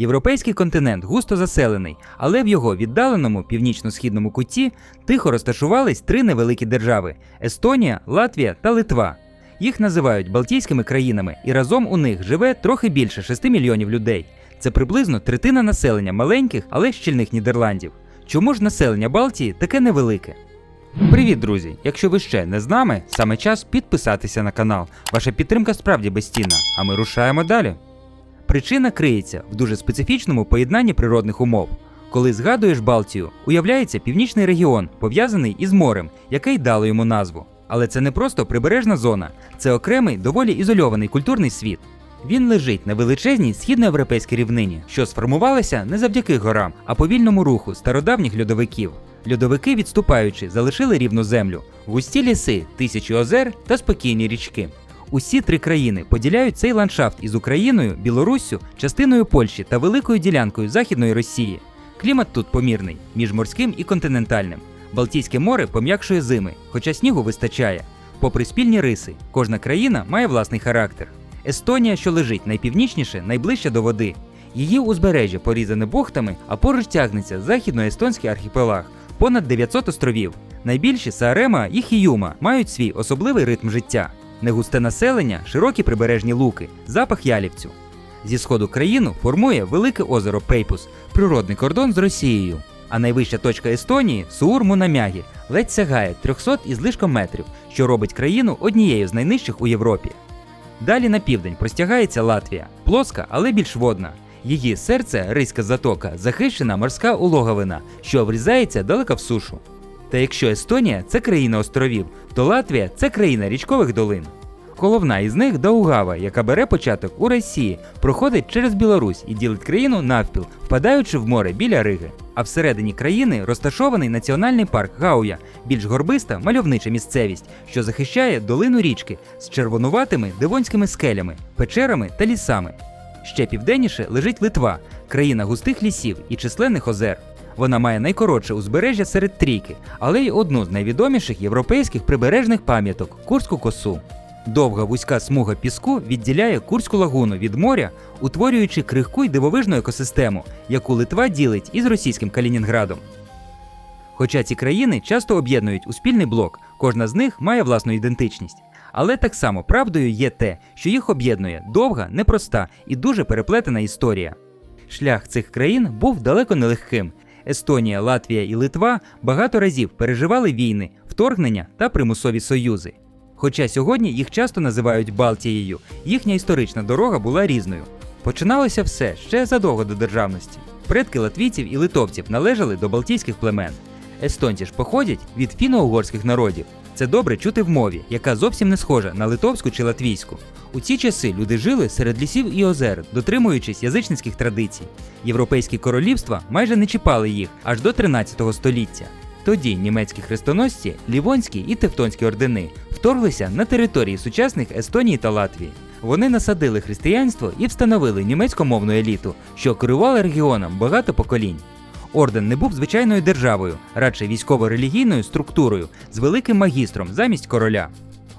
Європейський континент густо заселений, але в його віддаленому північно-східному куті тихо розташувались три невеликі держави: Естонія, Латвія та Литва. Їх називають Балтійськими країнами, і разом у них живе трохи більше 6 мільйонів людей. Це приблизно третина населення маленьких, але щільних Нідерландів. Чому ж населення Балтії таке невелике? Привіт, друзі! Якщо ви ще не з нами, саме час підписатися на канал. Ваша підтримка справді безцінна, а ми рушаємо далі. Причина криється в дуже специфічному поєднанні природних умов. Коли згадуєш Балтію, уявляється північний регіон, пов'язаний із морем, яке й дало йому назву. Але це не просто прибережна зона, це окремий, доволі ізольований культурний світ. Він лежить на величезній східноєвропейській рівнині, що сформувалася не завдяки горам, а повільному руху стародавніх льодовиків. Льодовики, відступаючи, залишили рівну землю, густі ліси, тисячі озер та спокійні річки. Усі три країни поділяють цей ландшафт із Україною, Білоруссю, частиною Польщі та великою ділянкою Західної Росії. Клімат тут помірний між морським і континентальним. Балтійське море пом'якшує зими, хоча снігу вистачає. Попри спільні риси, кожна країна має власний характер. Естонія, що лежить найпівнічніше, найближче до води. Її узбережжя порізане бухтами, а поруч тягнеться західноестонський архіпелаг, понад 900 островів. Найбільші Саарема і Хіюма мають свій особливий ритм життя. Негусте населення, широкі прибережні луки, запах ялівцю. Зі сходу країну формує велике озеро Пейпус, природний кордон з Росією. А найвища точка Естонії Суур Мунамягі, ледь сягає 300 із лишком метрів, що робить країну однією з найнижчих у Європі. Далі на південь простягається Латвія, плоска, але більш водна. Її серце, Ризька затока, захищена морська улоговина, що врізається далеко в сушу. Та якщо Естонія це країна островів, то Латвія це країна річкових долин. Головна із них Даугава, яка бере початок у Росії, проходить через Білорусь і ділить країну навпіл, впадаючи в море біля Риги. А всередині країни розташований національний парк Гауя, більш горбиста мальовнича місцевість, що захищає долину річки з червонуватими дивонськими скелями, печерами та лісами. Ще південніше лежить Литва, країна густих лісів і численних озер. Вона має найкоротше узбережжя серед трійки, але й одну з найвідоміших європейських прибережних пам'яток Курську косу. Довга вузька смуга піску відділяє Курську лагуну від моря, утворюючи крихку й дивовижну екосистему, яку Литва ділить із російським Калінінградом. Хоча ці країни часто об'єднують у спільний блок, кожна з них має власну ідентичність. Але так само правдою є те, що їх об'єднує довга, непроста і дуже переплетена історія. Шлях цих країн був далеко нелегким. Естонія, Латвія і Литва багато разів переживали війни, вторгнення та примусові союзи. Хоча сьогодні їх часто називають Балтією, їхня історична дорога була різною. Починалося все ще задовго до державності. Предки латвійців і литовців належали до балтійських племен. Естонці ж походять від фіно-угорських народів. Це добре чути в мові, яка зовсім не схожа на литовську чи латвійську. У ці часи люди жили серед лісів і озер, дотримуючись язичницьких традицій. Європейські королівства майже не чіпали їх аж до 13 століття. Тоді німецькі хрестоносці, лівонські і тевтонські ордени вторглися на території сучасних Естонії та Латвії. Вони насадили християнство і встановили німецькомовну еліту, що керувала регіоном багато поколінь. Орден не був звичайною державою, радше військово-релігійною структурою з великим магістром замість короля.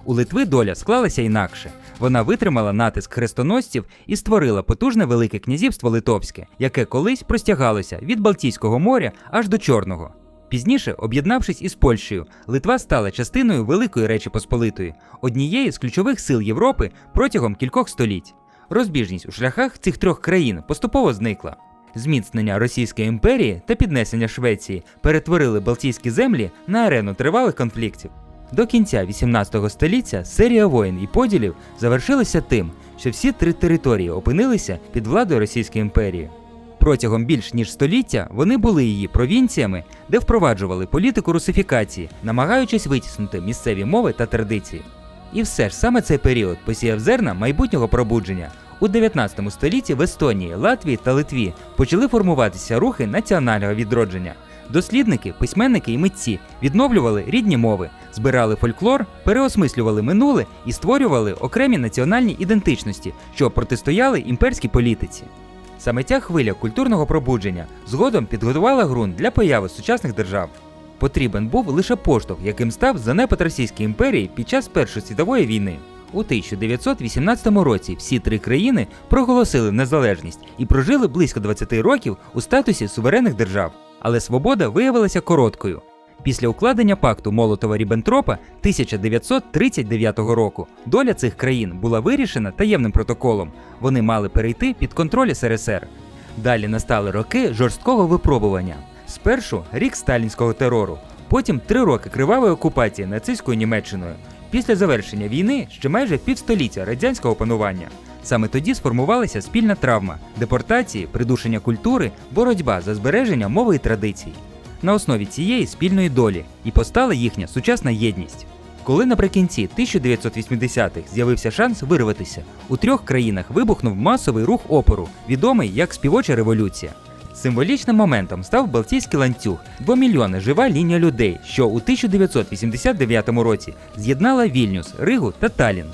У Литви доля склалася інакше. Вона витримала натиск хрестоносців і створила потужне велике князівство Литовське, яке колись простягалося від Балтійського моря аж до Чорного. Пізніше, об'єднавшись із Польщею, Литва стала частиною Великої Речі Посполитої, однієї з ключових сил Європи протягом кількох століть. Розбіжність у шляхах цих трьох країн поступово зникла. Зміцнення Російської імперії та піднесення Швеції перетворили Балтійські землі на арену тривалих конфліктів. До кінця 18 століття серія воєн і поділів завершилася тим, що всі три території опинилися під владою Російської імперії. Протягом більш ніж століття вони були її провінціями, де впроваджували політику русифікації, намагаючись витіснути місцеві мови та традиції. І все ж саме цей період посіяв зерна майбутнього пробудження. У 19 столітті в Естонії, Латвії та Литві почали формуватися рухи національного відродження. Дослідники, письменники і митці відновлювали рідні мови, збирали фольклор, переосмислювали минуле і створювали окремі національні ідентичності, що протистояли імперській політиці. Саме ця хвиля культурного пробудження згодом підготувала ґрунт для появи сучасних держав. Потрібен був лише поштовх, яким став занепад Російської імперії під час Першої світової війни. У 1918 році всі три країни проголосили незалежність і прожили близько 20 років у статусі суверенних держав. Але свобода виявилася короткою. Після укладення пакту Молотова Ріббентропа 1939 року доля цих країн була вирішена таємним протоколом. Вони мали перейти під контроль СРСР. Далі настали роки жорсткого випробування. Спершу рік сталінського терору, потім три роки кривавої окупації нацистською Німеччиною. Після завершення війни ще майже півстоліття радянського панування. Саме тоді сформувалася спільна травма, депортації, придушення культури, боротьба за збереження мови і традицій. На основі цієї спільної долі і постала їхня сучасна єдність. Коли наприкінці 1980-х з'явився шанс вирватися, у трьох країнах вибухнув масовий рух опору, відомий як співоча революція. Символічним моментом став Балтійський ланцюг, двомільйонна жива лінія людей, що у 1989 році з'єднала Вільнюс, Ригу та Талін.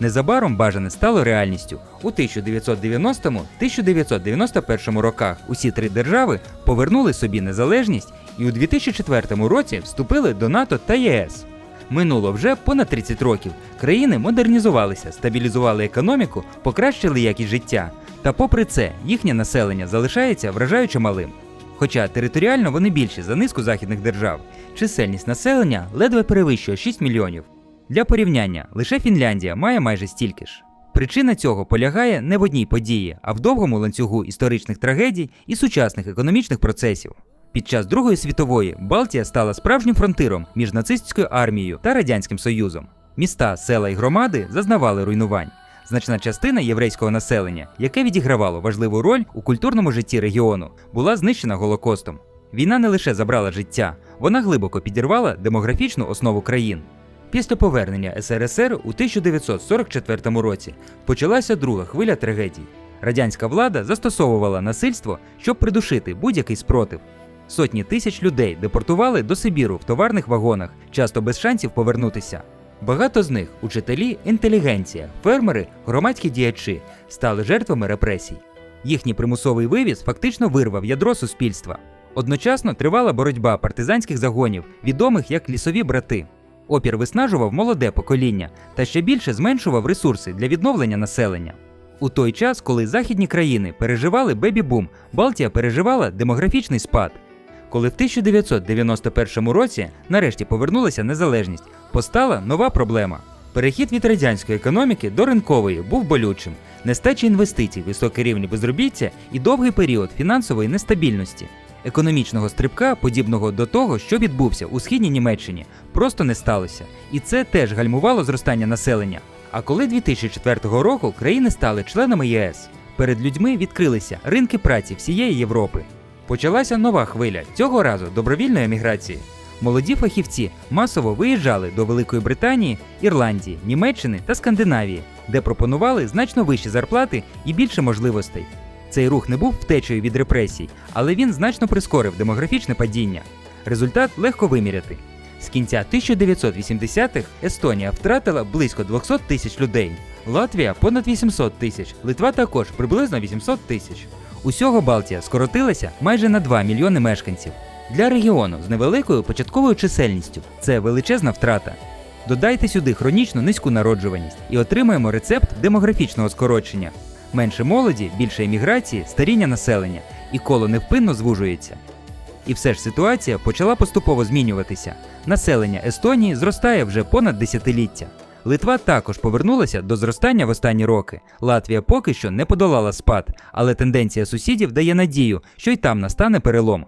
Незабаром бажане стало реальністю. У 1990-1991 роках усі три держави повернули собі незалежність і у 2004 році вступили до НАТО та ЄС. Минуло вже понад 30 років. Країни модернізувалися, стабілізували економіку, покращили якість життя. Та попри це, їхнє населення залишається вражаюче малим. Хоча територіально вони більші за низку західних держав, чисельність населення ледве перевищує 6 мільйонів. Для порівняння, лише Фінляндія має майже стільки ж. Причина цього полягає не в одній події, а в довгому ланцюгу історичних трагедій і сучасних економічних процесів. Під час Другої світової Балтія стала справжнім фронтиром між нацистською армією та Радянським Союзом. Міста, села і громади зазнавали руйнувань. Значна частина єврейського населення, яке відігравало важливу роль у культурному житті регіону, була знищена Голокостом. Війна не лише забрала життя, вона глибоко підірвала демографічну основу країн. Після повернення СРСР у 1944 році почалася друга хвиля трагедій. Радянська влада застосовувала насильство, щоб придушити будь-який спротив. Сотні тисяч людей депортували до Сибіру в товарних вагонах, часто без шансів повернутися. Багато з них учителі, інтелігенція, фермери, громадські діячі стали жертвами репресій. Їхній примусовий вивіз фактично вирвав ядро суспільства. Одночасно тривала боротьба партизанських загонів, відомих як лісові брати. Опір виснажував молоде покоління та ще більше зменшував ресурси для відновлення населення. У той час, коли західні країни переживали бебі-бум, Балтія переживала демографічний спад. Коли в 1991 році нарешті повернулася незалежність, постала нова проблема. Перехід від радянської економіки до ринкової був болючим, нестача інвестицій, високий рівень безробіття і довгий період фінансової нестабільності. Економічного стрибка, подібного до того, що відбувся у східній Німеччині, просто не сталося, і це теж гальмувало зростання населення. А коли 2004 року країни стали членами ЄС, перед людьми відкрилися ринки праці всієї Європи. Почалася нова хвиля цього разу добровільної еміграції. Молоді фахівці масово виїжджали до Великої Британії, Ірландії, Німеччини та Скандинавії, де пропонували значно вищі зарплати і більше можливостей. Цей рух не був втечею від репресій, але він значно прискорив демографічне падіння. Результат легко виміряти. З кінця 1980-х Естонія втратила близько 200 тисяч людей, Латвія понад 800 тисяч, Литва також приблизно 800 тисяч. Усього Балтія скоротилася майже на 2 мільйони мешканців. Для регіону з невеликою початковою чисельністю це величезна втрата. Додайте сюди хронічно низьку народжуваність і отримаємо рецепт демографічного скорочення. Менше молоді, більше еміграції, старіння населення, і коло невпинно звужується. І все ж ситуація почала поступово змінюватися. Населення Естонії зростає вже понад десятиліття. Литва також повернулася до зростання в останні роки. Латвія поки що не подолала спад, але тенденція сусідів дає надію, що й там настане перелом.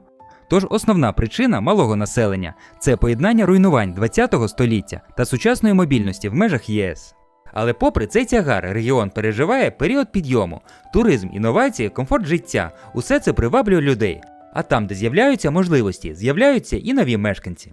Тож основна причина малого населення це поєднання руйнувань ХХ століття та сучасної мобільності в межах ЄС. Але попри цей тягар, регіон переживає період підйому, туризм, інновації, комфорт життя усе це приваблює людей. А там, де з'являються можливості, з'являються і нові мешканці.